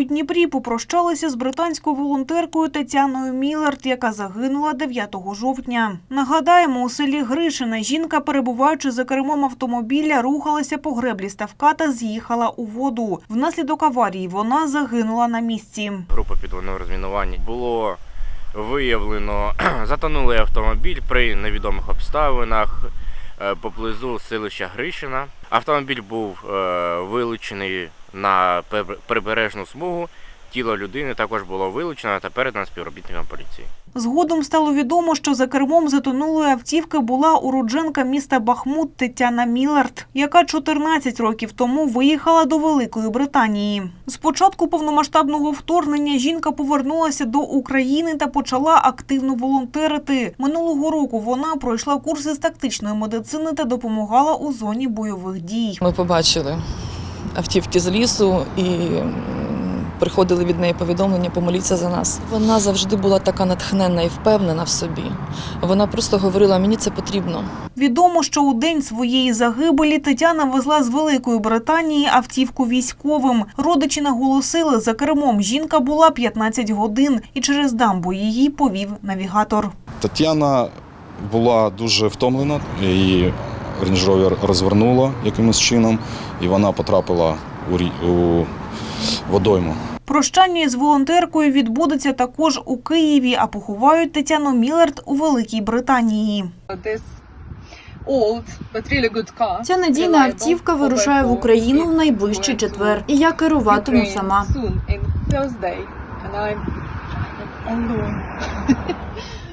У Дніпрі попрощалися з британською волонтеркою Тетяною Міллард, яка загинула 9 жовтня. Нагадаємо, у селі Гришина жінка, перебуваючи за кермом автомобіля, рухалася по греблі ставка та з'їхала у воду. Внаслідок аварії вона загинула на місці. група підводного розмінування було виявлено затонулий автомобіль при невідомих обставинах е, поблизу селища Гришина. Автомобіль був е, вилучений на пер- прибережну смугу. Тіло людини також було вилучено та передано співробітникам поліції. Згодом стало відомо, що за кермом затонулої автівки була уродженка міста Бахмут Тетяна Міллард, яка 14 років тому виїхала до Великої Британії. З початку повномасштабного вторгнення жінка повернулася до України та почала активно волонтерити. Минулого року вона пройшла курси з тактичної медицини та допомагала у зоні бойових дій. Ми побачили автівки з лісу і приходили від неї повідомлення, помоліться за нас. Вона завжди була така натхненна і впевнена в собі. Вона просто говорила, мені це потрібно. Відомо, що у день своєї загибелі Тетяна везла з Великої Британії автівку військовим. Родичі наголосили, за кермом жінка була 15 годин, і через дамбу її повів навігатор. Тетяна була дуже втомлена, її Range Rover розвернуло якимось чином, і вона потрапила у, рі- у водойму. Прощання із волонтеркою відбудеться також у Києві, а поховають Тетяну Міллард у Великій Британії. Ця надійна автівка вирушає в Україну в найближчий четвер, і я керуватиму сама.